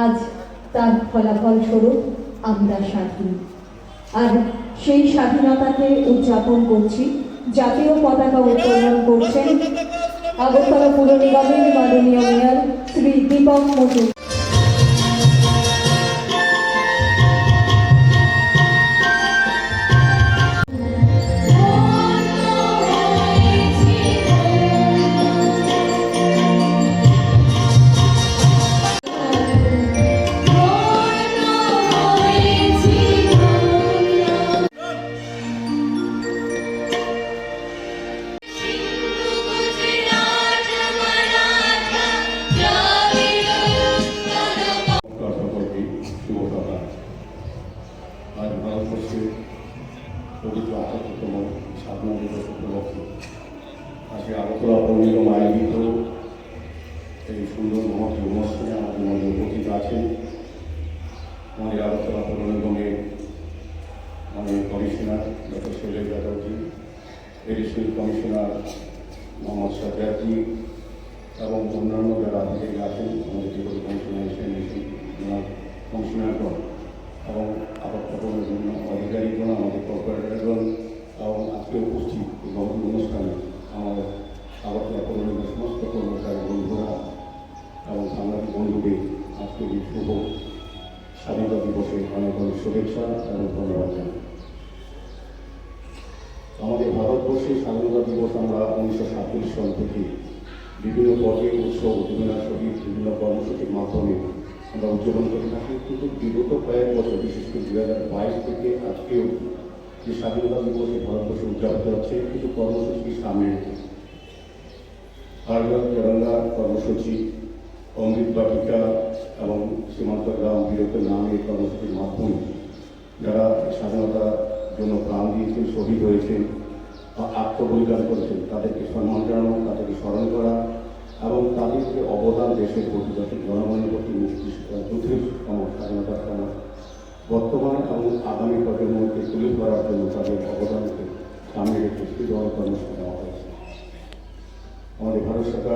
আজ তার ফলাফল স্বরূপ আমরা স্বাধীন। আর সেই স্বাধীনতাকে উদযাপন করছি, জাতীয় পতাকা উত্তোলন করছেন আগরতলা পুর নিগমের মাননীয় মেয়র শ্রী দীপক মজুমদার। ভারতবর্ষের পবিত্র আঠাত্তরতম স্বাধীনতা দিবস উপলক্ষে। আজকে আগরতলা পৌর্ণিম আয়োজিত এই সুন্দর মহৎ অনুষ্ঠানে আমাদের মধ্যে উপস্থিত আছেন আমাদের আগরতলা পৌর নিগমের মাননীয় commissioner doctor Shailesh Yadavji additional commissioner Mohammad Sajadji এবং অন্যান্য যারা আধিকারিক আছেন, আমাদের যেগুলো বন্ধুদের আজকে এই শুভ স্বাধীনতা দিবসে অনেক অনেক শুভেচ্ছা এবং ধন্যবাদ। আমাদের ভারতবর্ষে স্বাধীনতা দিবস আমরা উনিশশো সাতচল্লিশ সাল থেকে বিভিন্ন পর্যায়ে উৎসব বিভিন্ন সহিত বিভিন্ন কর্মসূচির মাধ্যমে আমরা উদযাপন করে থাকি। কিন্তু বিগত কয়েক বছর, বিশেষ করে দু হাজার বাইশ থেকে আজকেও যে স্বাধীনতা দিবসে ভারতবর্ষে উদযাপিত হচ্ছে কিছু কর্মসূচি সামনে হারগার তেরঙ্গা কর্মসূচি অমৃত বাটিকা এবং সীমান্ত গ্রাম বীরত্ব নামে কর্মসূচির মাধ্যমে যারা স্বাধীনতার জন্য প্রাণ দিয়েছেন শহীদ হয়েছেন বা আত্মবলিদান করেছেন তাদেরকে সম্মান জানানো, তাদেরকে স্মরণ করা এবং তাদের যে অবদান দেশের প্রতি যাতে জনগণের প্রতি যুদ্ধের স্বাধীনতার সময় বর্তমান এবং আগামী প্রজন্মকে তুলে ধরার জন্য তাদের অবদানকে সামনে রেখে ধরনের কর্মসূচি নেওয়া হয়েছে। আমাদের ভারত সরকার